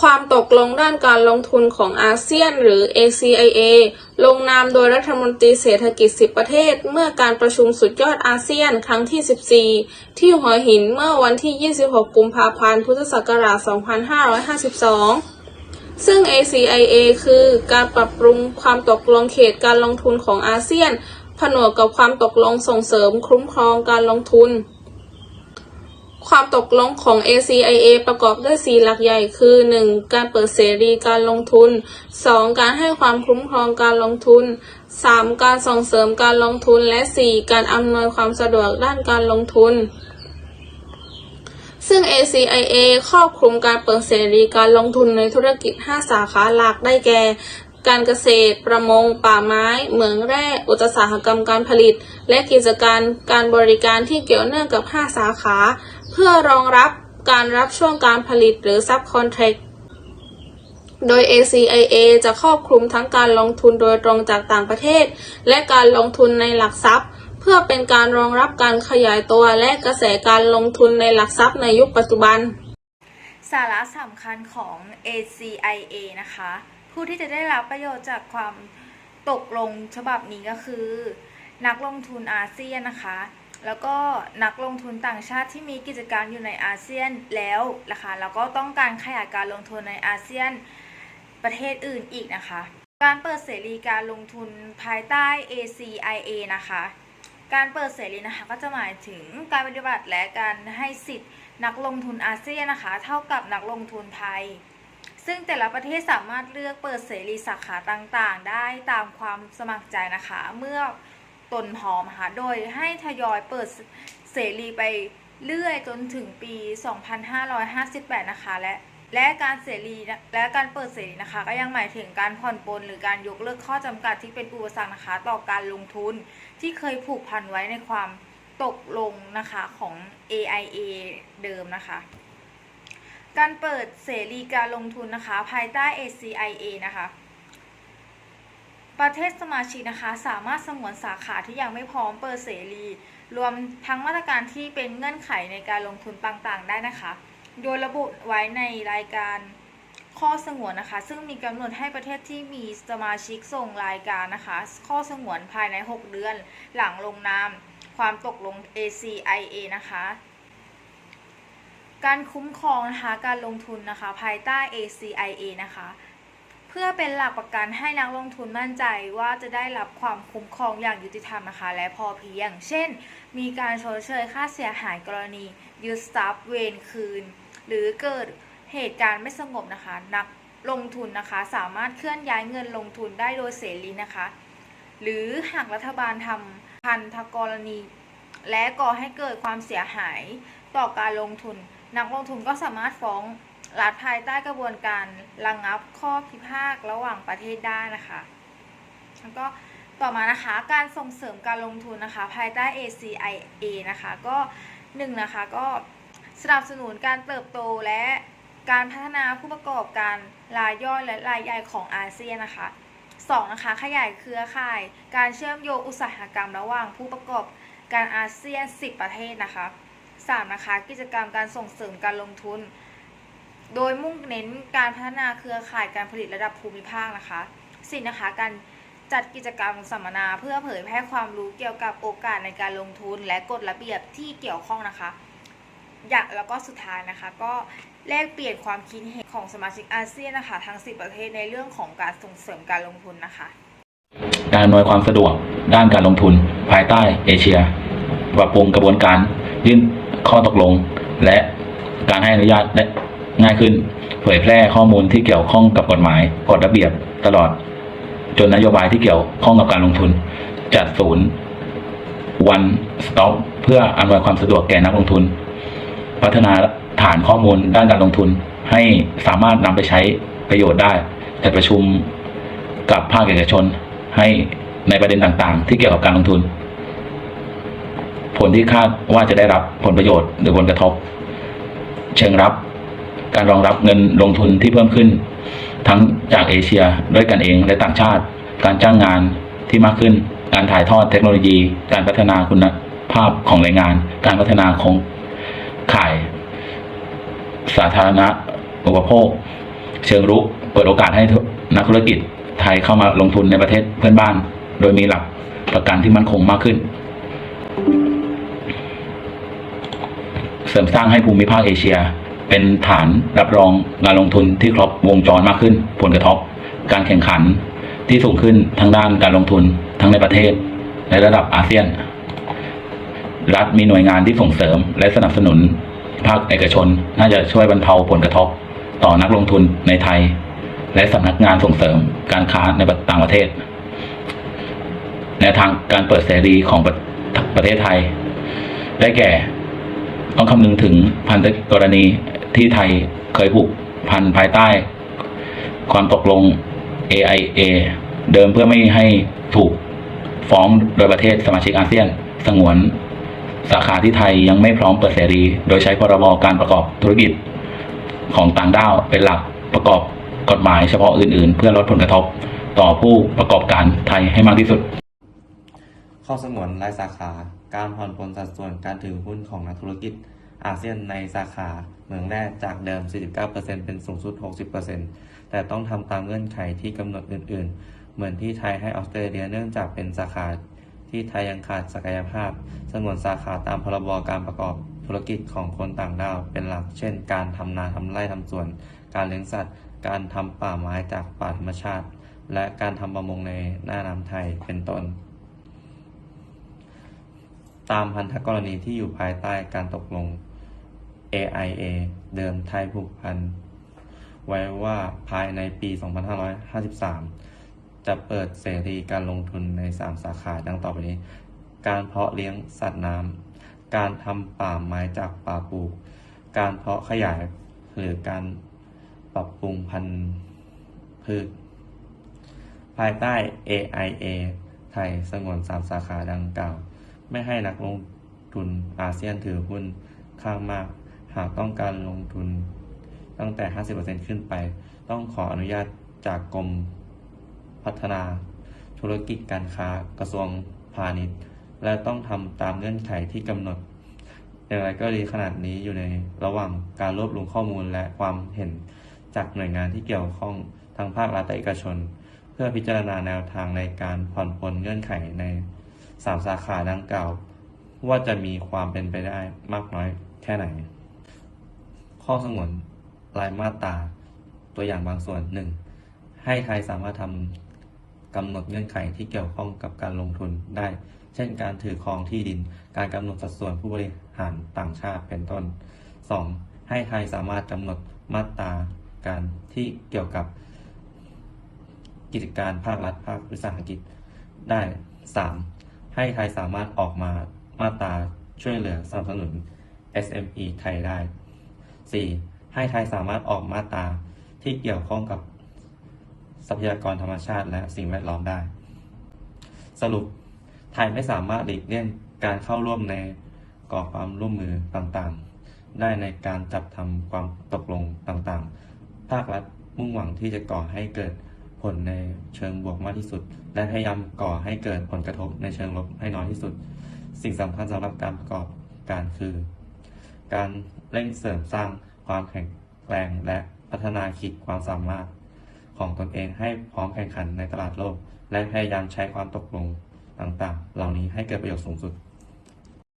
ความตกลงด้านการลงทุนของอาเซียนหรือ ACIA ลงนามโดยรัฐมนตรีเศรษฐกิจ 10 ประเทศ เมื่อการประชุมสุดยอดอาเซียนครั้งที่ 14 ที่หัวหินเมื่อวันที่ 26 กุมภาพันธ์ พุทธศักราช 2552ซึ่ง ACIA คือการปรับปรุงความตกลงเขตการลงทุนของอาเซียน ผนวกกับความตกลงส่งเสริมคุ้มครองการลงทุน ความตกลงของ ACIA ประกอบด้วย 4 หลักใหญ่คือ 1. การเปิดเสรีการลงทุน 2. การให้ความคุ้มครองการลงทุน 3. การส่งเสริมการลงทุน และ 4. การอำนวยความสะดวกด้านการลงทุน ซึ่ง ACIA ครอบคลุมการเปิดเสรีการลงทุนในธุรกิจ 5 สาขาหลักได้แก่ การเกษตร ประมง ป่าไม้ เหมืองแร่ อุตสาหกรรมการผลิต และกิจการการบริการที่เกี่ยวเนื่องกับ 5 สาขา พื่อรองรับการรับช่วงการผลิตหรือ Subcontract โดย ACIA จะครอบคลุมทั้งการลงทุนโดยตรงจากต่างประเทศ และการลงทุนในหลักทรัพย์ เพื่อเป็นการรองรับการขยายตัวและกระแสการลงทุนในหลักทรัพย์ในยุคปัจจุบัน สาระสำคัญของ ACIA นะคะ ผู้ที่จะได้รับประโยชน์จากความตกลงฉบับนี้ก็คือ นักลงทุนอาเซียนนะคะ แล้วก็นักลงทุนต่างชาติที่มีกิจการอยู่ในอาเซียนแล้วนะคะแล้วก็ต้องการขยายการลงทุนในอาเซียนประเทศอื่นอีกนะคะ การเปิดเสรีการลงทุนภายใต้ ACIA นะคะ การเปิดเสรีนะคะก็จะหมายถึงการปฏิบัติและการให้สิทธิ์นักลงทุนอาเซียนนะคะ เท่ากับนักลงทุนไทย ซึ่งแต่ละประเทศสามารถเลือกเปิดเสรีสาขาต่างๆ ได้ตามความสมัครใจนะคะ เมื่อ ตนพร้อมนะคะโดยให้ทยอยเปิดเสรีไปเรื่อยจนถึงปี 2558 นะคะ และและการเสรีและการเปิดเสรีนะคะ ก็ยังหมายถึงการผ่อนปลนหรือการยกเลิกข้อจำกัดที่เป็นอุปสรรคนะคะ ต่อการลงทุนที่เคยผูกพันไว้ในความตกลงนะคะของ AIA เดิมนะคะ การเปิดเสรีการลงทุนนะคะ ภายใต้ ACIA นะคะ ประเทศสมาชิกนะคะ สามารถสงวนสาขาที่ยังไม่พร้อมเปิดเสรี รวมทั้งมาตรการที่เป็นเงื่อนไขในการลงทุนต่างๆ ได้นะคะ โดยระบุไว้ในรายการข้อสงวนนะคะ ซึ่งมีกำหนดให้ประเทศที่มีสมาชิกส่งรายการนะคะ ข้อสงวนภายใน 6 เดือน หลังลงนามความตกลง ACIA นะคะ การคุ้มครองนะคะการลงทุนนะคะ ภายใต้ ACIA นะคะ เพื่อเป็นหลักประกันให้นักลงทุนมั่นใจว่าจะได้รับความคุ้มครองอย่างยุติธรรมนะคะ และพอเพียง เช่น มีการชดเชยค่าเสียหายกรณียึดทรัพย์เวรคืน หรือเกิดเหตุการณ์ไม่สงบนะคะ นักลงทุนนะคะสามารถเคลื่อนย้ายเงินลงทุนได้โดยเสรีนะคะ หรือหากรัฐบาลทำพันธกรณี และก่อให้เกิดความเสียหายต่อการลงทุน นักลงทุนก็สามารถฟ้อง รัฐภายใต้กระบวนการระงงับข้อพิพาทระหว่างประเทศได้นะคะแล้วก็ต่อมานะคะการส่งเสริมการลงทุนนะคะ ภายใต้ ACIA นะคะก็หนึ่งนะคะก็สนับสนุนการเติบโตและการพัฒนาผู้ประกอบการรายย่อยและรายใหญ่ของอาเซียนนะคะสองนะคะขยายเครือข่าย การเชื่อมโยงอุตสาหกรรมระหว่างผู้ประกอบการอาเซียน 10 ประเทศนะคะสามนะคะกิจกรรมการส่งเสริมการลงทุน โดยมุ่งเน้นการพัฒนาเครือข่ายการผลิตระดับภูมิภาคนะคะสี่นะคะการจัดกิจกรรมสัมมนาเพื่อเผยแพร่ความรู้เกี่ยวกับโอกาสในการลงทุนและกฎระเบียบที่เกี่ยวข้องนะคะ อย่างแล้วก็สุดท้ายนะคะ ก็แลกเปลี่ยนความคิดเห็นของสมาชิกอาเซียนนะคะทั้ง 10 ประเทศในเรื่องของการส่งเสริมการลงทุนนะคะ การอำนวยความสะดวกด้านการลงทุน ภายใต้เอเชียปรับปรุงกระบวนการยื่นข้อตกลง และการให้อนุญาตได้ ง่ายขึ้น เผยแพร่ข้อมูลที่เกี่ยวข้องกับกฎหมายกฎระเบียบตลอด จนนโยบายที่เกี่ยวข้องกับการลงทุน จัดศูนย์ one stop เพื่ออำนวยความสะดวกแก่นักลงทุน พัฒนาฐานข้อมูลด้านการลงทุน ให้สามารถนำไปใช้ประโยชน์ได้จัดประชุมกับภาคเอกชนให้ในประเด็นต่างๆ ที่เกี่ยวกับการลงทุน ผลที่คาดว่าจะได้รับผลประโยชน์หรือผลกระทบ เชิงรับ การรองรับเงินลงทุนที่เพิ่มขึ้น ทั้งจากเอเชียด้วยกันเองและต่างชาติ การจ้างงานที่มากขึ้น การถ่ายทอดเทคโนโลยี การพัฒนาคุณภาพของแรงงาน การพัฒนาของข่าย สาธารณอุปโภค เชิงรุกเปิดโอกาสให้นักธุรกิจไทยเข้ามาลงทุนในประเทศเพื่อนบ้าน โดยมีหลักประกันที่มั่นคงมากขึ้น เสริมสร้างให้ภูมิภาคเอเชีย เป็นฐานรับรองงานลงทุนที่ครบวงจรมากขึ้น ผลกระทบการแข่งขันที่สูงขึ้นทางด้านการลงทุนทั้งในประเทศ ในระดับอาเซียน รัฐมีหน่วยงานที่ส่งเสริม และสนับสนุน ภาคเอกชนน่าจะช่วยบรรเทาผลกระทบ ต่อนักลงทุนในไทย และสำนักงานส่งเสริมการค้าในต่างประเทศแนทางการเปิดเสรีของประประเทศไทย ได้แก่ ต้องคำนึงถึงพันธกรณี ที่ไทยเคยผูกพันภายใต้ ความตกลง AIA เดิมเพื่อไม่ให้ถูกฟ้องโดยประเทศสมาชิกอาเซียน สงวน สาขาที่ไทยยังไม่พร้อมเปิดเสรี โดยใช้พรบการประกอบธุรกิจของต่างด้าวเป็นหลักประกอบกฎหมายเฉพาะอื่นๆ เพื่อลดผลกระทบต่อผู้ประกอบการไทยให้มากที่สุด ข้อสงวนรายสาขา การผ่อนปลนสัดส่วนการถือหุ้นของนักธุรกิจ อาเซียนในสาขาเมืองแร่จากเดิม 49%เป็นสูงสุด 60%แต่ต้องทำตามเงื่อนไขที่กำหนดอื่น ๆ เหมือนที่ไทยให้ออสเตรเลียเนื่องจากเป็นสาขาที่ไทยยังขาดศักยภาพ สงวนสาขาตามพรบการประกอบธุรกิจของคนต่างด้าวเป็นหลัก เช่น การทำนาทำไร่ทำสวน การเลี้ยงสัตว์ การทำป่าไม้จากป่าธรรมชาติ และการทำประมงในหน้าน้ำไทยเป็นต้น ตามพันธกรณีที่อยู่ภายใต้การตกลง AIA เดิมไทยผูกพัน ไว้ว่าภายในปี 2553 จะเปิดเสรีการลงทุนใน 3 สาขาดังต่อไปนี้ การเพาะเลี้ยงสัตว์น้ำ การทำป่าไม้จากป่าปลูก การเพาะขยายหรือการปรับปรุงพันธุ์พืช ภายใต้ AIA ไทยสงวน 3 สาขาดังกล่าว ไม่ให้นักลงทุนอาเซียนถือหุ้นข้างมาก หากต้องการลงทุนตั้งแต่ 50%ขึ้นไป ต้องขออนุญาตจากกรมพัฒนาธุรกิจการค้ากระทรวงพาณิชย์ และต้องทำตามเงื่อนไขที่กำหนด อย่างไรก็ดีขนาดนี้อยู่ในระหว่างการรวบรวมข้อมูลและความเห็นจากหน่วยงานที่เกี่ยวข้องทั้งภาครัฐและเอกชน เพื่อพิจารณาแนวทางในการผ่อนปลนเงื่อนไขใน สามสาขาดังกล่าว ว่าจะมีความเป็นไปได้มากน้อยแค่ไหน ข้อสงวนรายมาตราตัวอย่างบางส่วนหนึ่งให้ไทยสามารถทำกำหนดเงื่อนไขที่เกี่ยวข้องกับการลงทุนได้ เช่นการถือครองที่ดิน การกำหนดสัดส่วนผู้บริหารต่างชาติเป็นต้น 2. ให้ไทยสามารถกำหนดมาตราการที่เกี่ยวกับกิจการภาครัฐภาควิสาหกิจได้ 3. ให้ไทยสามารถออกมามาตราช่วยเหลือสนับสนุน SME ไทยได้ 4. ให้ไทยสามารถออกมาตราที่เกี่ยวข้องกับทรัพยากรธรรมชาติและสิ่งแวดล้อมได้ สรุปไทยไม่สามารถหลีกเลี่ยงการเข้าร่วมในก่อความร่วมมือต่างๆ ได้ในการจับทำความตกลงต่างๆ ภาครัฐมุ่งหวังที่จะก่อให้เกิด ผลในเชิงบวกมากที่สุด และพยายามก่อให้เกิดผลกระทบในเชิงลบให้น้อยที่สุด สิ่งสำคัญสำหรับการประกอบการคือ การเร่งเสริมสร้างความแข็งแรงและพัฒนาขีดความสามารถ ของตนเองให้พร้อมแข่งขันในตลาดโลก และพยายามใช้ความตกลงต่างๆ เหล่านี้ให้เกิดประโยชน์สูงสุด